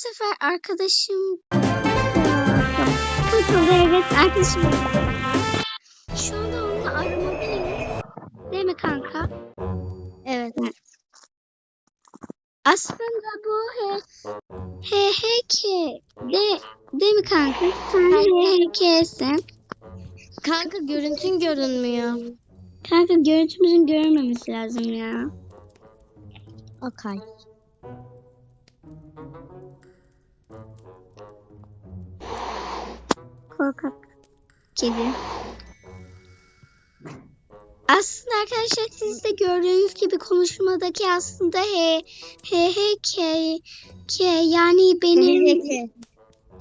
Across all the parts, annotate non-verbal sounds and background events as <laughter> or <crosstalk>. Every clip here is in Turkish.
sefer arkadaşım... Kurtuldu evet arkadaşım. Şu anda onu aramalıyız. Değil mi kanka? Evet. Aslında bu he, he, he ke de, değil mi kanka? Sen he, he kesin. Kanka görüntün görünmüyor. Kanka görüntümüzün görünmemesi lazım ya. Okay. Korkak kedi. Aslında arkadaşlar siz de gördüğünüz gibi konuşmadaki aslında he he he ke ke yani benim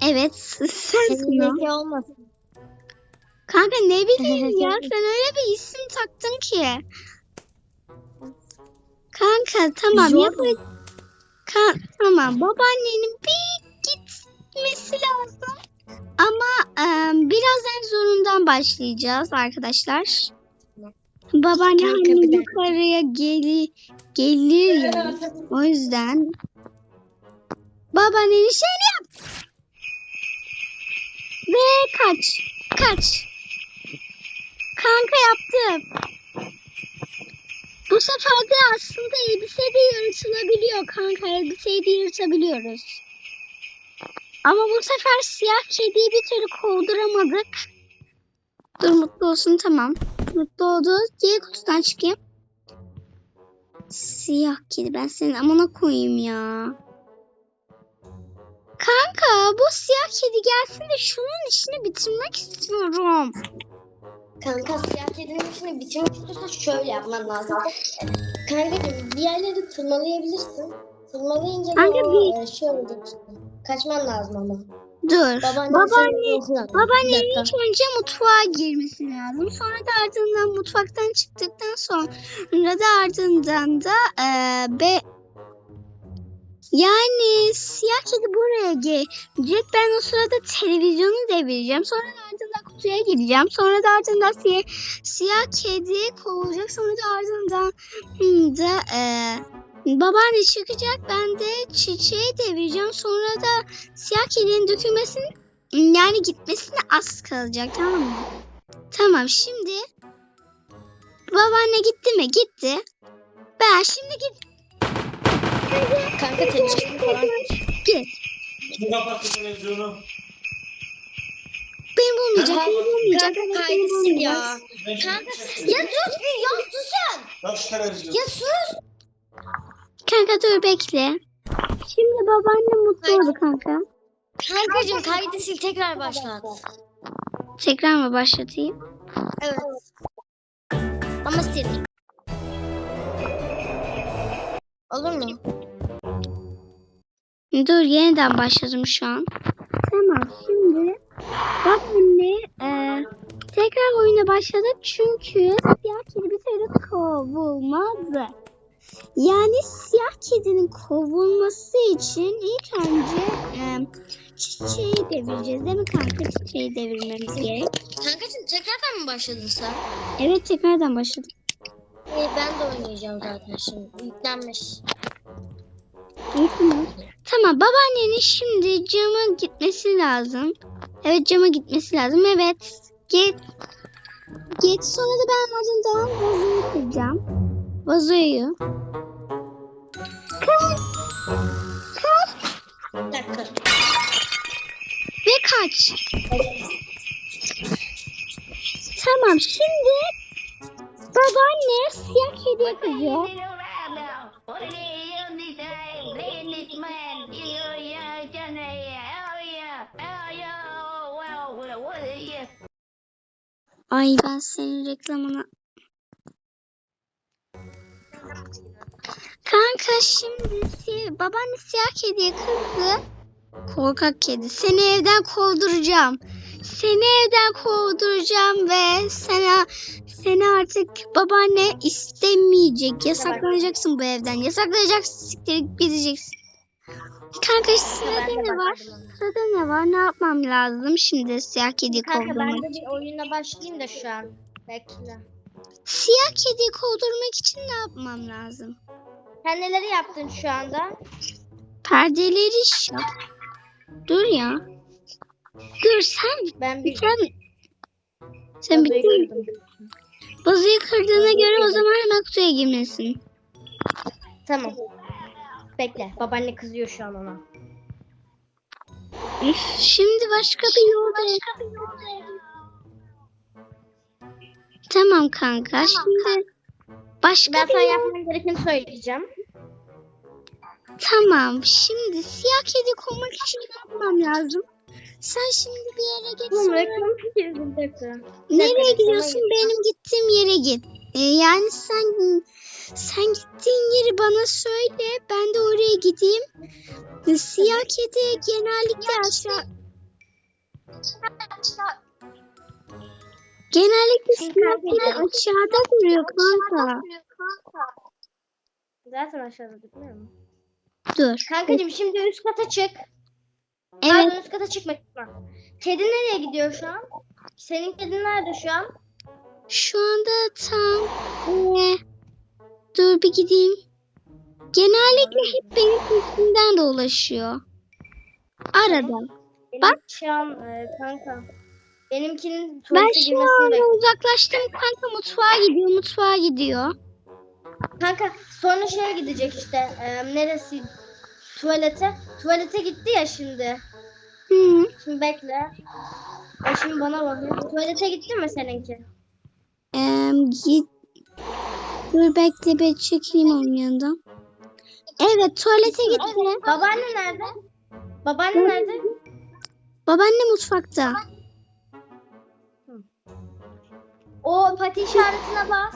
evet sensin o. Senin olmasın. Kanka ne bileyim ya sen öyle bir isim taktın ki. Kanka tamam Zor yap. Ka- tamam babaannenin bir gitmesi lazım. Ama e, birazdan zorundan başlayacağız arkadaşlar. Babaanne hani yukarıya geli gelir ya. <laughs> O yüzden babaannenin şeyini yap. Ve kaç. Kaç. Kanka yaptım. Bu sefer de aslında elbise de yırtılabiliyor kanka. Elbiseyi de yırtabiliyoruz. Ama bu sefer siyah kediyi bir türlü kovduramadık. Dur mutlu olsun tamam. Mutlu oldu. Diye kutudan çıkayım. Siyah kedi ben senin amına koyayım ya. Kanka bu siyah kedi gelsin de şunun işini bitirmek istiyorum. Kanka siyah kedinin işini bitirmek istiyorsan şöyle yapman lazım. Kankacığım bir yerleri tırmalayabilirsin. Tırmalayınca Kanka bir- e, şey olacak işte. Kaçman lazım ama. Dur. Babaanne, Babaanne, babaannenin ilk önce mutfağa girmesi lazım. Sonra da ardından mutfaktan çıktıktan sonra da ardından da eee be yani siyah kedi buraya gelecek. Ben o sırada televizyonu devireceğim. Sonra da ardından kutuya gideceğim. Sonra da ardından siyah, siyah kedi kovulacak. Sonra da ardından da eee babaanne çıkacak. Ben de çiçeği devireceğim. Sonra da siyah kedinin dökülmesini yani gitmesine az kalacak tamam mı? Tamam şimdi babaanne gitti mi? Gitti. Ben şimdi git. Kanka televizyonu falan. Git. Kim kapattı televizyonu? Beni bulmayacak. Kanka, Beni bulmayacak. Kanka beni kaydı sil bulmayacak. ya. Kanka ya sus bir ya sus sen. Bak şu televizyon. Ya sus. Kanka dur bekle. Şimdi babaanne mutlu oldu kanka. Kankacığım kaydı sil tekrar başlat. Tekrar mı başlatayım? Evet. Ama sil. Olur mu? Dur yeniden başladım şu an. Tamam şimdi babaanne e, tekrar oyuna başladık çünkü siyah kedi bir türlü kovulmadı. Yani siyah kedinin kovulması için ilk önce e, çiçeği devireceğiz değil mi kanka? Çiçeği devirmemiz gerek. Kankacığım tekrardan mı başladın sen? Evet tekrardan başladık. Ee, ben de oynayacağım zaten şimdi. Yüklenmiş. İyi tamam. Tamam babaannenin şimdi cama gitmesi lazım. Evet cama gitmesi lazım. Evet. Git. Git. Sonra da ben ardından vazoyu kıracağım. Vazoyu. Kır. Bir dakika. Ve kaç. Tamam şimdi babaanne siyah kediye kızıyor. Ay ben senin reklamına... Kanka şimdi si babaanne siyah kediye kızdı. Korkak kedi. Seni evden kovduracağım. Seni evden kovduracağım ve sana seni artık babaanne istemeyecek. Yasaklanacaksın bu evden. Yasaklanacaksın. Siktirip gideceksin. Kanka sırada ne var? Sırada ne var? Ne yapmam lazım şimdi siyah kediyi Kanka ben kovdurmak? de bir oyuna başlayayım da şu an. Bekle. Siyah kediyi kovdurmak için ne yapmam lazım? Sen neleri yaptın şu anda? Perdeleri yap. Dur ya. Dur sen Ben bir sen sen bittin. Vazoyu kırdığına göre o zaman hemen kutuya girmesin. Tamam. Bekle. Babaanne kızıyor şu an ona. Şimdi başka bir yolda. Tamam kanka. Şimdi başka Ben sana yapman gerekeni söyleyeceğim. Tamam. Şimdi siyah kedi koymak için ne yapmam lazım? Sen şimdi bir yere git. Sonra-. Nereye gidiyorsun? Benim gittiğim yere git. Ee, yani sen sen gittiğin yeri bana söyle. Ben de oraya gideyim. Ee, Siyah kedi genellikle aşağı Genellikle siyah kedi aşağıda duruyor kanka. Zaten aşağıda bilmiyor musun? Dur. Kankacığım şimdi üst kata çık. Evet. Pardon üst kata çıkma çıkma. Kedi nereye gidiyor şu an? Senin kedin nerede şu an? Şu anda tam ee, dur bir gideyim. Genellikle hep benim peşimden dolaşıyor. Arada. Benim Bak. şu an e, kanka. Benimkinin Ben tuvalete girmesini bekliyorum. uzaklaştım kanka mutfağa gidiyor mutfağa gidiyor. Kanka sonra şeye gidecek işte. E, neresi? Tuvalete. Tuvalete gitti ya şimdi. Hı. Şimdi bekle. O şimdi bana bakıyor. Tuvalete gitti mi seninki? Ee, git. Dur bekle bir çekeyim onun yanından. Evet tuvalete gitti. Babaanne nerede? Babaanne nerede? Babaanne mutfakta. O pati işaretine bas.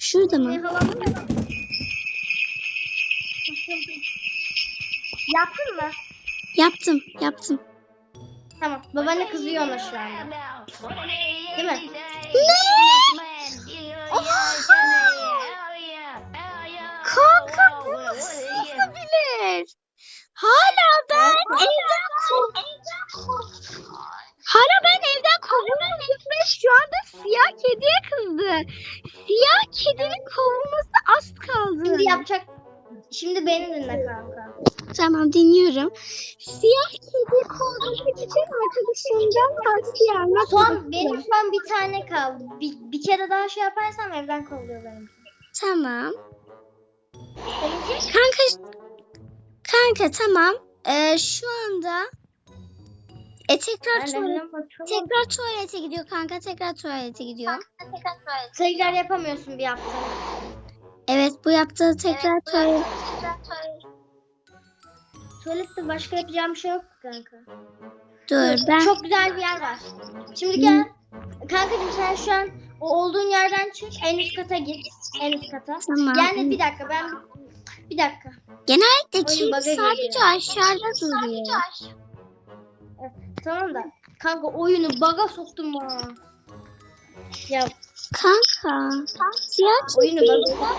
Şurada Ne mı? Yaptın mı? Yaptım yaptım. Tamam. Babaanne kızıyor ona şu anda. Değil mi? Kanka bu nasıl bilir? Hala ben evden kov... Hala ben evden kovulmadım ve şu anda siyah kediye kızdı. Siyah kedinin kovulması az kaldı. Şimdi yapacak. Şimdi beni dinle kanka. Tamam dinliyorum. Siyah kedi kovmak için arkadaşımdan tavsiye almak Son benim an bir tane kaldı. Bir, bir kere daha şey yaparsam evden kovuluyor. Tamam. Kanka kanka tamam. Ee, şu anda e tekrar Ben de tuvalet, hemen bakıyorum. tekrar tuvalete gidiyor kanka tekrar tuvalete gidiyor. Tekrar yapamıyorsun bir yaptığını. Evet bu yaptığı tekrar tuvalet. Tuvalette başka yapacağım bir şey yok kanka. Dur ben Çok güzel bir yer var. Şimdi gel. Kankacığım sen şu an o olduğun yerden çık. En üst kata git. En üst kata. Tamam. Yani bir dakika ben bir dakika. genellikle bug'a sadece aşağıda duruyor. Tamam da kanka oyunu baga soktum ha. Ya Kanka siyah oyunu kedi baga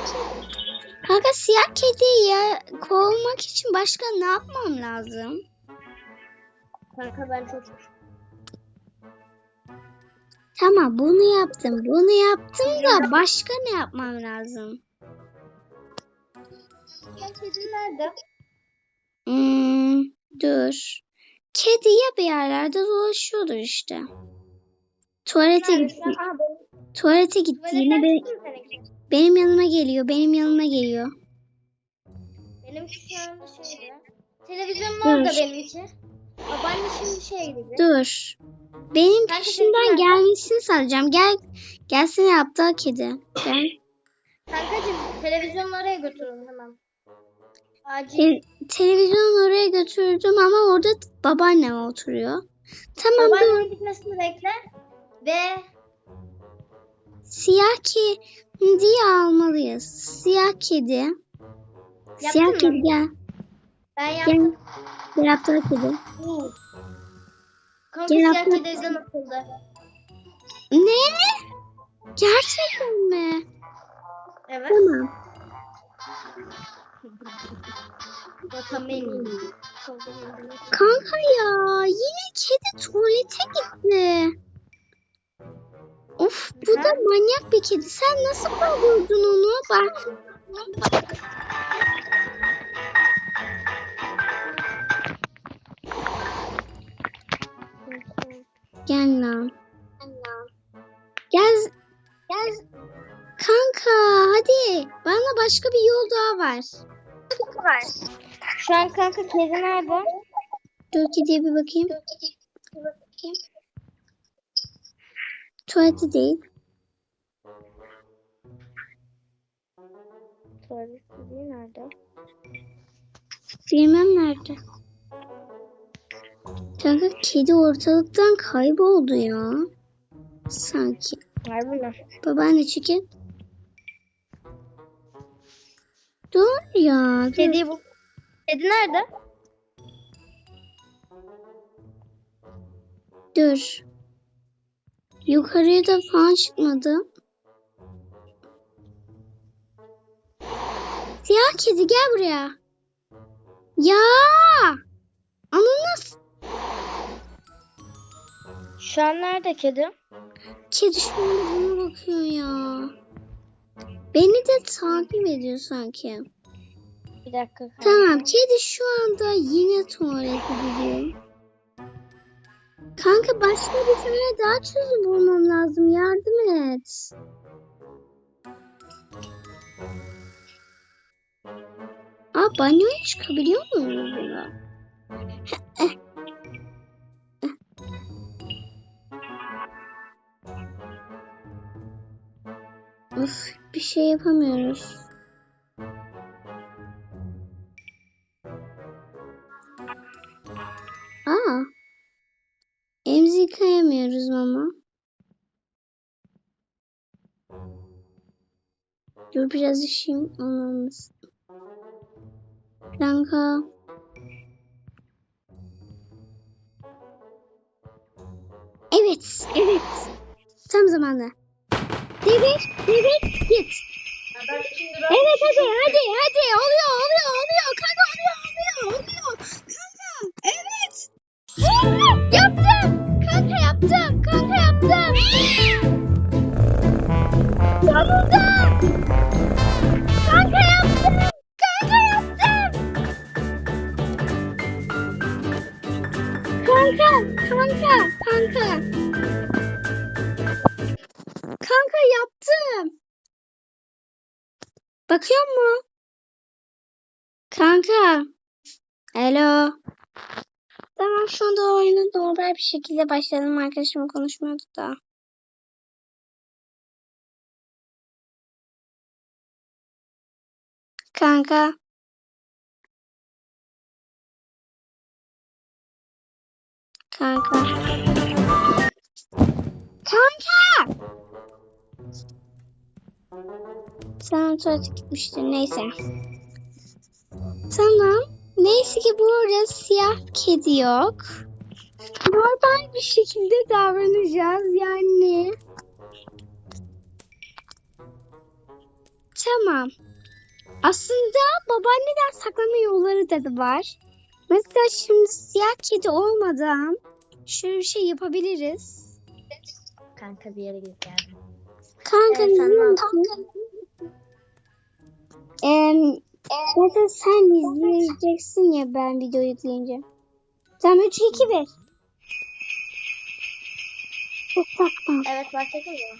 kanka siyah kediyi ya kovmak için başka ne yapmam lazım? Kanka ben çok Tamam bunu yaptım. Bunu yaptım da başka ne yapmam lazım? Sen kedin nerede? Hmm, dur. Kedi ya bir yerlerde dolaşıyordur işte. Tuvalete gitti. Benim- Tuvalete gitti. Yine Tuvaletten be- çıktı mı seninki? benim yanıma geliyor. Benim yanıma geliyor. Benimki şu anda şeyde. Televizyonun orada benimki. Babaanne şimdi şeye gidecek. Dur. Benim Kanka peşimden gelmesini sağlayacağım. Gel. Gelsene aptal kedi. Gel. Kankacığım televizyonu oraya götürün hemen. Acil. Te- televizyonu oraya götürdüm ama orada babaannem oturuyor. Tamam. Babaannemin gitmesini bekle. Ve Siyah kedi almalıyız. Siyah kedi. Siyah Yaptın kedi mı? gel. ben Gel. yaptım. Gel aptal kedi. Uuu. Kanka Gel siyah kedi evden atıldı. Ne? Gerçekten mi? Evet. Tamam. Kanka ya yine kedi tuvalete gitti. Of bu da manyak bir kedi. Sen nasıl kovdurdun onu? Bak. Gel lan. Gel. Gel. Kanka hadi. Bana başka bir yol daha var. Şu an kanka kedi nerede? Dur kediye bir bakayım. Tuvalette değil. Tuvalet kedi nerede? Bilmem nerede. Kanka kedi ortalıktan kayboldu ya. Sanki. Harbi mi? Babaanne çekin. Dur ya. Dur. Kediyi bul. Kedi nerede? Dur. Yukarıya da falan çıkmadı. Siyah kedi gel buraya. Ya! Ananas. Şu an nerede kedi? Kedi şu an bana bakıyor ya. Beni de takip ediyor sanki. Bir dakika. kanka. Tamam kedi şu anda yine tuvalete gidiyor. Kanka başka bir tane daha çözüm bulmam lazım. Yardım et. Aa banyoya çıkabiliyor muyuz burada? Of bir şey yapamıyoruz. Aa. Elimizi yıkayamıyoruz ama. Dur biraz işim olmamız. Kanka. Evet, evet. Tam zamanlı. Devir, devir, git. Evet hadi hadi hadi. Oluyor oluyor oluyor. Kanka oluyor oluyor oluyor. Kanka evet yaptım. Kanka yaptım. Kanka yaptım. Sonunda. Kanka yaptım. Kanka yaptım. Kanka kanka kanka Bakıyor mu? Kanka. Alo. Tamam şu anda oyuna normal bir şekilde başladım. Arkadaşımla konuşmuyorduk da. Kanka. Kanka. Kanka. Sen tuvalete gitmiştin. Neyse. Tamam. Neyse ki burada siyah kedi yok. Normal bir şekilde davranacağız yani. Tamam. Aslında babaanneden saklama yolları da var. Mesela şimdi siyah kedi olmadan şöyle bir şey yapabiliriz. Kanka bir yere git geldim. Kanka Evet, sen ne ne zaten sen izleyeceksin ya ben video yükleyince. Tamam 3 2 1. Çok saklan. Evet başladın mı?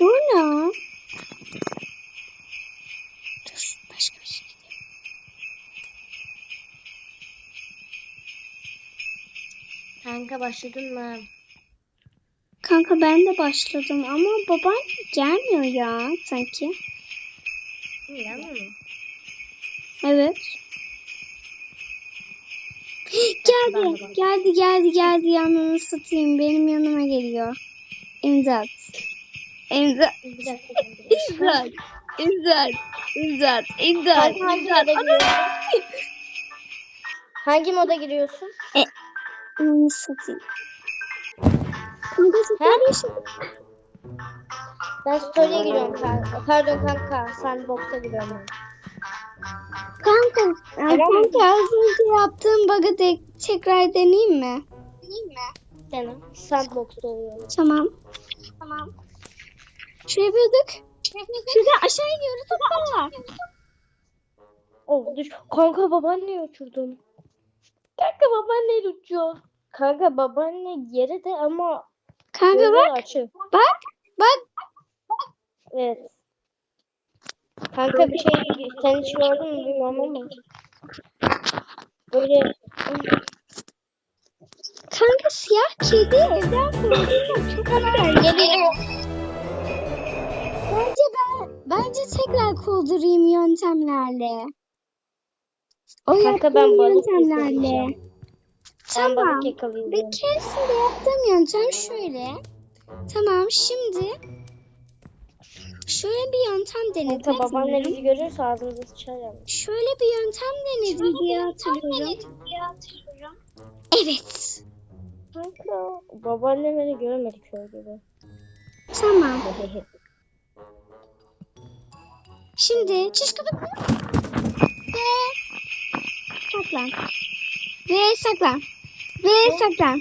Dur ya. Dur başka bir şey. Kanka başladın mı? Kanka ben de başladım ama baban gelmiyor ya sanki. Gelmiyor mu? Evet. geldi, geldi, geldi, geldi. Yanını satayım. Benim yanıma geliyor. İmdat. İmdat. Dakika. İmdat. İmdat. İmdat. İmdat. Kanka hangi moda giriyorsun? Yanını satayım. He? Ben story'e giriyorum kanka. Pardon kanka. Sandbox'a giriyorum ben. Kanka, mi? kanka az önce yaptığım bug'ı de- tekrar deneyeyim mi? Dene. Sandbox'ta oluyor. Tamam. Tamam. Şu yapıyorduk. <laughs> Şuradan aşağı iniyoruz. Hoppa. Oh düş. Kanka babaanne uçurdum. Kanka babaanne uçuyor. Kanka babaanne yere de ama Kanka gözleri bak. açık. Bak. Bak. Evet. Kanka bir şey sen hiç gördün mü bilmiyorum ama. Böyle Kanka siyah kedi evden kovulduğunda çok eğlenceli. Bence ben bence tekrar kovdurayım yöntemlerle. O Kanka ben balık yöntemlerle. Ben Tamam. balık Bir yakalayacağım. keresinde yaptığım yöntem şöyle. Tamam şimdi şöyle bir yöntem denedim. Kanka babaanne sanırım. bizi görürse ağzımıza sıçar yani. Şöyle bir yöntem denedim diye hatırlıyorum. Evet. Kanka babaannem beni görmedi köy gibi. Tamam. <laughs> Şimdi çiş kapatın. Ve saklan. Ve saklan. Ve saklan.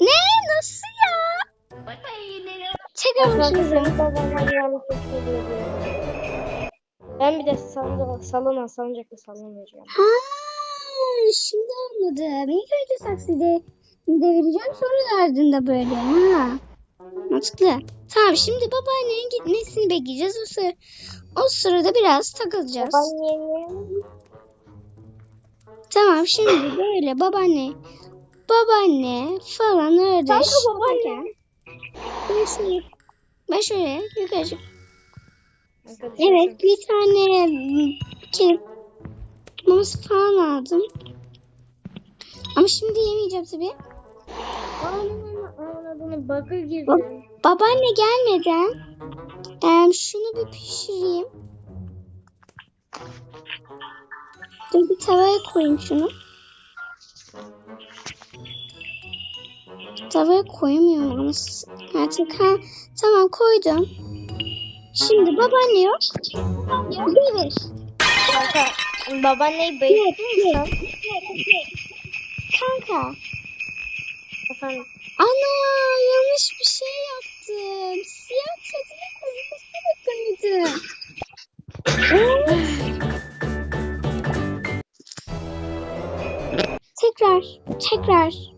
Ne? Nasıl ya? Söylüyor diyor. Ben bir de salona, salona salıncakla vereceğim. Ha, şimdi anladım. İlk önce saksıyı devireceğim sonra ardında böyle. Ha. Mantıklı. Tamam şimdi babaannenin gitmesini bekleyeceğiz. O, sıra, o sırada biraz takılacağız. Babaannem Tamam şimdi böyle babaanne babaanne falan öyle. Kanka babaanne. Ben şöyle, yukarı Evet bir tane kedi maması falan aldım. Ama şimdi yemeyeceğim tabii. Anladığını bug'a girdi. Ba- babaanne gelmeden em, şunu bir pişireyim. Dur bir tavaya koyayım şunu. Tavaya koyamıyorum artık ha, tamam koydum. Şimdi babaanne yok. Devir. Kanka babaanneyi bayılttın mı sen? Kanka. Efendim. Ana yanlış bir şey yaptım. Siyah koymasına bakın Tekrar, tekrar.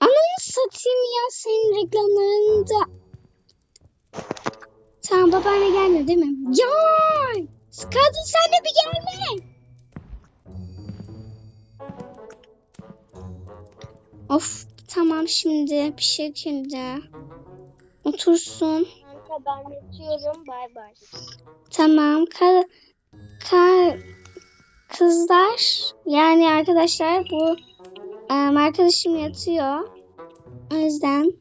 Ananı satayım ya senin reklamlarında. Tamam babaanne gelmiyor değil mi? Ya! Kadın sen de bir gelme. Of tamam şimdi bir şekilde otursun. Kanka ben yatıyorum. Bay bay. Tamam. Ka ka kızlar yani arkadaşlar bu em, arkadaşım yatıyor. O yüzden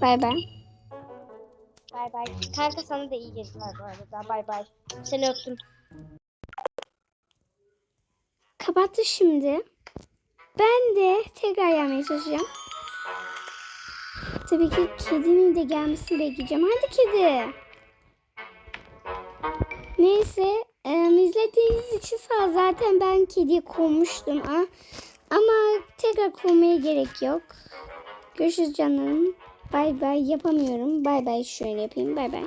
bay bay. Bay bay. Kanka sana da iyi geceler bu arada. Bay bay. Seni öptüm. Kapattı şimdi. Ben de tekrar gelmeye çalışacağım. Tabii ki kedinin de gelmesini bekleyeceğim. Hadi kedi. Neyse. Em, izlediğiniz için sağ. Zaten ben kediyi kovmuştum. ah. Ama tekrar kovmaya gerek yok. Görüşürüz canlarım. Bay bay yapamıyorum. Bay bay şöyle yapayım. Bay bay.